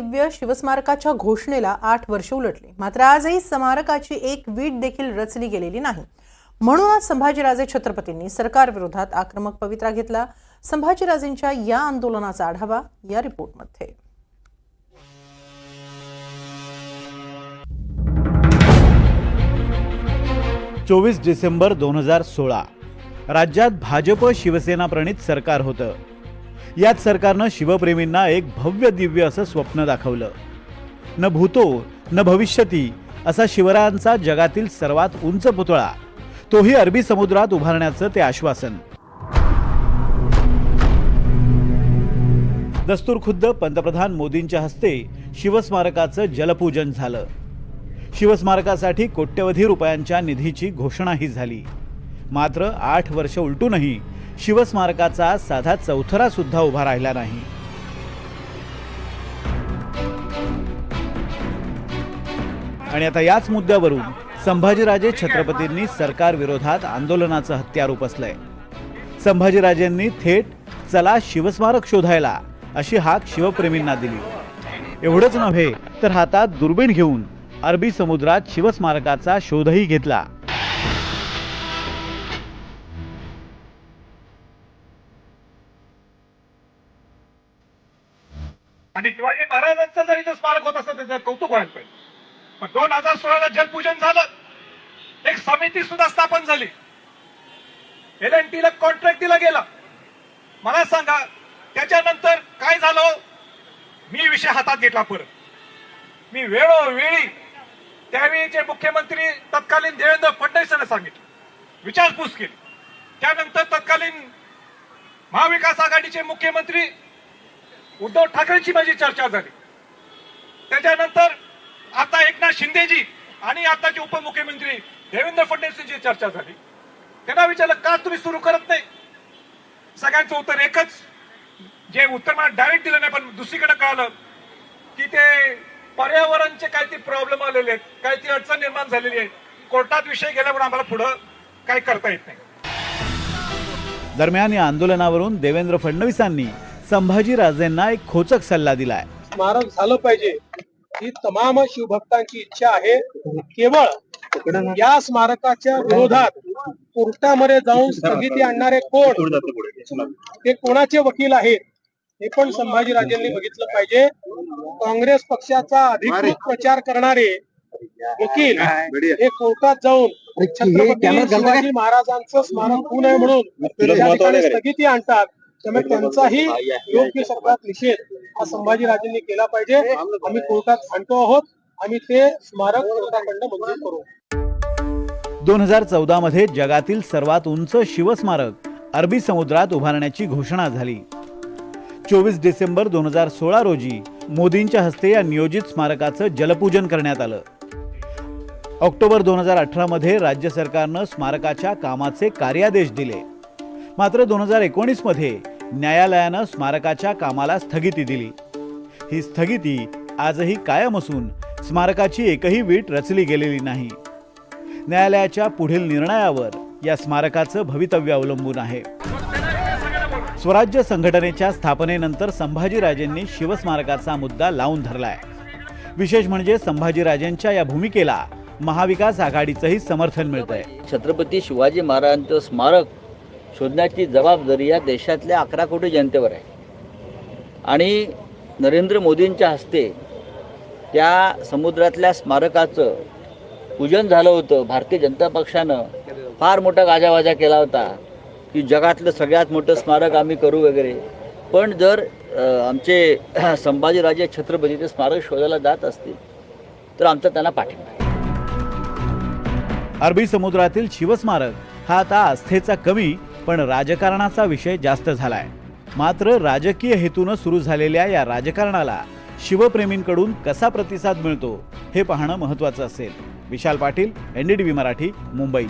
दिव्य शिवस्मारकाच्या घोषणेला आठ वर्ष उलटली. मात्र आजही स्मारकाची एक वीट देखील रचली गेलेली नाही. म्हणूनच संभाजीराजे छत्रपतींनी सरकारविरोधात आक्रमक पवित्रा घेतला. संभाजीराजेंच्या या आंदोलनाचा आढावा या रिपोर्टमध्ये. चोवीस डिसेंबर दोन हजार सोळा. राज्यात भाजप शिवसेना प्रणित सरकार होतं. याच सरकारनं शिवप्रेमींना एक भव्य दिव्य असं स्वप्न दाखवलं. न भूतो न भविष्यती असा शिवरायांचा जगातील सर्वात उंच पुतळा. तोही अरबी समुद्रात उभारण्याचं ते आश्वासन. दस्तूर खुद्द पंतप्रधान मोदींच्या हस्ते शिवस्मारकाचं जलपूजन झालं. शिवस्मारकासाठी कोट्यवधी रुपयांच्या निधीची घोषणाही झाली. मात्र आठ वर्ष उलटूनही शिवस्मारकाचा साधा चौथरा सुद्धा उभा राहिला नाही. आणि आता याच मुद्द्यावरून संभाजीराजे छत्रपतींनी सरकार विरोधात आंदोलनाचं हत्यार उपसलंय संभाजीराजेंनी थेट चला शिवस्मारक शोधायला अशी हाक शिवप्रेमींना दिली. एवढंच नव्हे तर हातात दुर्बीण घेऊन अरबी समुद्रात शिवस्मारकाचा शोधही घेतला. आणि शिवाजी महाराजांचं जर इथं स्मारक होत असतं त्याचं कौतुक व्हायला पाहिजे. पण दोन हजार सोळाला जलपूजन झालं. एक समिती सुद्धा स्थापन झाली. एल एन टीला कॉन्ट्रॅक्ट दिला गेला. मला सांगा त्याच्यानंतर काय झालं? मी विषय हातात घेतला परत. मी वेळोवेळी त्यावेळीचे मुख्यमंत्री तत्कालीन देवेंद्र फडणवीसांना सांगितलं. विचारपूस केली. त्यानंतर तत्कालीन महाविकास आघाडीचे मुख्यमंत्री उद्धव ठाकरेंची माझी चर्चा झाली. त्याच्यानंतर आता एकनाथ शिंदेजी आणि आताचे उपमुख्यमंत्री देवेंद्र फडणवीस यांची चर्चा झाली. त्यांना विचारलं का तुम्ही सुरू करत नाही? सगळ्यांचं उत्तर एकच. जे उत्तर मला डायरेक्ट दिलं नाही पण दुसरीकडे कळालं की ते पर्यावरणचे काही ते प्रॉब्लेम आलेले आहेत काही ती अडचण निर्माण झालेली आहे. कोर्टात विषय गेल्यामुळे आम्हाला पुढं काही करता येत नाही. दरम्यान या आंदोलनावरून देवेंद्र फडणवीसांनी संभाजीराजेंना एक खोचक सल्ला दिलाय. स्मारक झालं पाहिजे. ही तमाम शिवभक्तांची इच्छा आहे. केवळ या स्मारकाच्या विरोधात कोर्टामध्ये जाऊन स्थगिती आणणारे कोण? ते कोणाचे वकील आहेत? हे पण संभाजीराजेंनी बघितलं पाहिजे. काँग्रेस पक्षाचा अधिकृत प्रचार करणारे वकील हे कोर्टात जाऊन छत्रपती शिवाजी महाराजांचं स्मारक होऊ नये म्हणून स्थगिती आणतात. त्यामुळे त्यांचाही योग्य शब्दात निषेध हा संभाजीराजेंनी केला पाहिजे. आम्ही कोर्टात आणतो आहोत. आम्ही ते स्मारक कोर्टाकडनं मंजूर करू. दोन हजार चौदा मध्ये जगातील सर्वात उंच शिवस्मारक अरबी समुद्रात उभारण्याची घोषणा झाली. चोवीस डिसेंबर दोन हजार सोळा रोजी मोदींच्या हस्ते या नियोजित स्मारकाचं जलपूजन करण्यात आलं. ऑक्टोबर दोन हजार अठरामध्ये राज्य सरकारनं स्मारकाच्या कामाचे कार्यादेश दिले. मात्र दोन हजार एकोणीसमध्ये न्यायालयानं स्मारकाच्या कामाला स्थगिती दिली. ही स्थगिती आजही कायम असून स्मारकाची एकही वीट रचली गेलेली नाही. न्यायालयाच्या पुढील निर्णयावर या स्मारकाचं भवितव्य अवलंबून आहे. स्वराज्य संघटनेच्या स्थापनेनंतर संभाजीराजेंनी शिवस्मारकाचा मुद्दा लावून धरलाय. विशेष म्हणजे संभाजीराजेंच्या या भूमिकेला महाविकास आघाडीचंही समर्थन मिळतंय. छत्रपती शिवाजी महाराजांचं स्मारक शोधण्याची जबाबदारी या देशातल्या अकरा कोटी जनतेवर आहे. आणि नरेंद्र मोदींच्या हस्ते त्या समुद्रातल्या स्मारकाचं पूजन झालं होतं. भारतीय जनता पक्षानं फार मोठा गाजावाजा केला होता की जगातलं सगळ्यात मोठं स्मारक आम्ही करू वगैरे. पण जर आमचे संभाजीराजे छत्रपती ते स्मारक शोधायला जात असतील तर आमचा त्यांना पाठिंबा अरबी समुद्रातील शिवस्मारक हा आता आस्थेचा कमी पण राजकारणाचा विषय जास्त झालाय. मात्र राजकीय हेतूनं सुरू झालेल्या या राजकारणाला शिवप्रेमींकडून कसा प्रतिसाद मिळतो हे पाहणं महत्वाचं असेल. विशाल पाटील एनडीटीव्ही मराठी मुंबई.